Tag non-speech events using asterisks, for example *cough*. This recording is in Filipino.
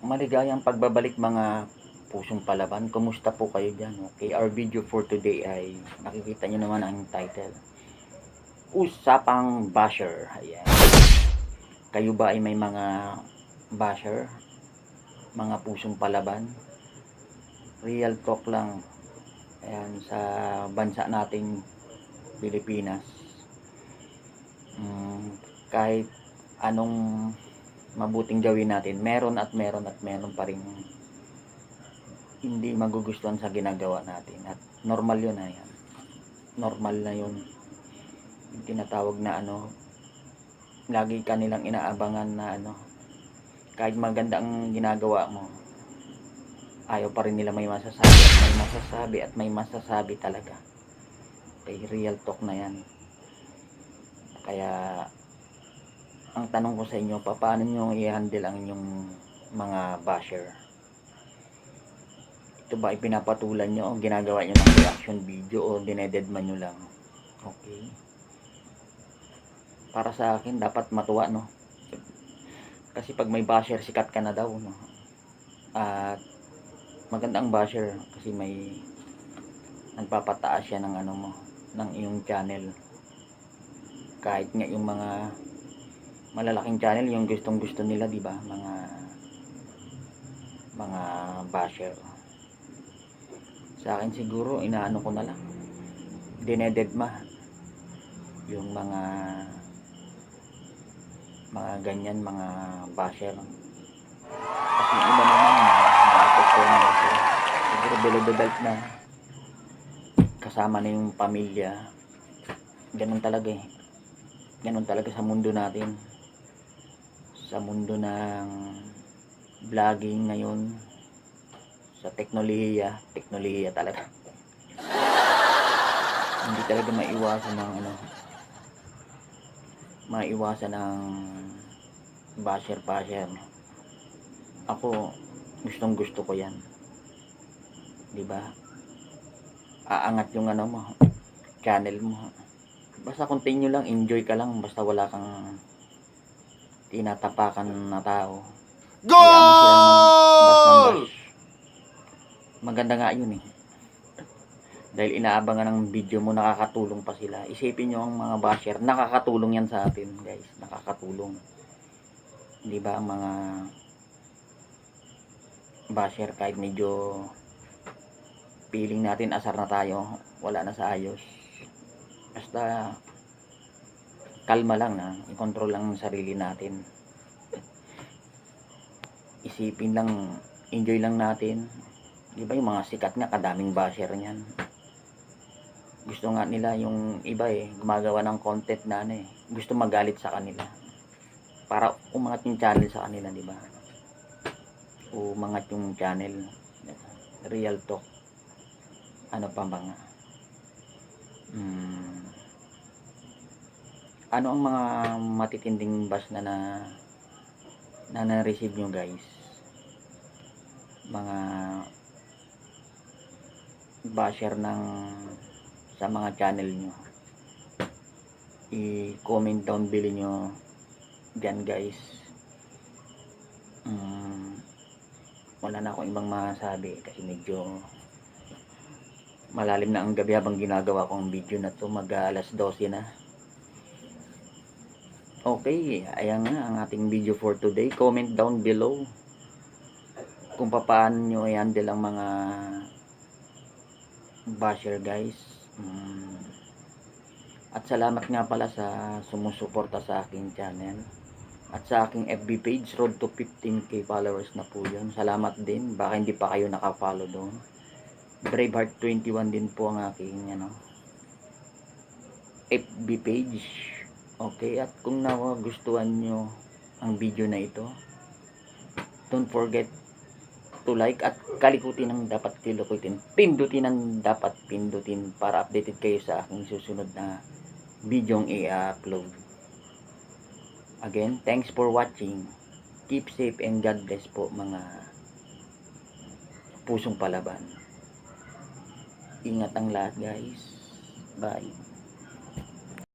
Maligayang pagbabalik mga pusong palaban. Kumusta po kayo dyan? Okay, our video for today ay nakikita nyo naman ang title. Usapang basher. Ayan. Kayo ba ay may mga basher? Mga pusong palaban? Real talk lang. Ayan, sa bansa nating Pilipinas. Mm, kahit anong mabuting gawin natin, meron at meron at meron pa rin hindi magugustuhan sa ginagawa natin. At normal yun na yan. Normal na yun. Yung tinatawag na ano, lagi ka nilang inaabangan na ano, kahit maganda ang ginagawa mo, ayaw pa rin nila may masasabi at may masasabi at may masasabi talaga. Okay, real talk na yan. Kaya, ang tanong ko sa inyo, pa- paano nyo i-handle ang inyong mga basher? Ito ba ay pinapatulan nyo o ginagawa nyo ng reaction video o dinededman nyo lang? Okay. Para sa akin, dapat matuwa, no? Kasi pag may basher, sikat ka na daw, no? At magandang basher kasi may nagpapataas siya ng ano mo, ng iyong channel. Kahit nga yung mga malalaking channel, yung gustong gusto nila, di ba? Mga mga basher. Sa akin siguro, inaano ko na lang. Dinededma. Yung mga mga ganyan, mga basher. Kasi iba naman, nakapagpo na sila. Siguro belt na. Kasama na yung pamilya. Ganun talaga eh. Ganun talaga sa mundo natin. Sa mundo ng vlogging ngayon. Sa teknolohiya. Teknolohiya talaga. *laughs* Hindi talaga maiwasan ng ano. Maiwasan ng basher-basher. Ako, gustong gusto ko yan. 'Di ba? Aangat yung ano mo, channel mo. Basta continue lang, enjoy ka lang, basta wala kang tinatapakan na tao. Bash. Maganda nga yun eh. Dahil inaabangan ng video mo, nakakatulong pa sila. Isipin nyo ang mga basher, nakakatulong yan sa atin guys. Nakakatulong. Di ba ang mga basher kahit medyo feeling natin asar na tayo, wala na sa ayos. Basta kalma lang na, i-control lang ang sarili natin. Isipin lang, enjoy lang natin. Di ba yung mga sikat nga, kadaming basher niyan. Gusto nga nila yung iba eh, gumagawa ng content na ano eh. Gusto magalit sa kanila. Para umangat yung channel sa kanila, di ba? Umangat yung channel. Real talk. Ano pa mga? Ano ang mga matitinding bash na na na na-receive nyo guys? Mga basher ng sa mga channel nyo. I-comment down below nyo dyan guys. Hmm, wala na akong ibang masabi kasi medyo malalim na ang gabi habang ginagawa ko ang video na to mag alas 12 na okay ayan nga ang ating video for today. Comment down below kung paano nyo i-handle ang mga basher guys. Mm. at salamat nga pala sa sumusuporta sa aking channel. At sa aking FB page road to 15k followers na po yun. Salamat din. Baka hindi pa kayo nakafollow doon. Braveheart 21 din po ang aking ano FB page okay at kung nagustuhan nyo ang video na ito don't forget to like at kalikutin ang dapat kilukutin. Pindutin ang dapat pindutin para updated kayo sa aking susunod na videong i-upload. Again thanks for watching. Keep safe and God bless po mga pusong palaban. Ingat ang lahat guys. Bye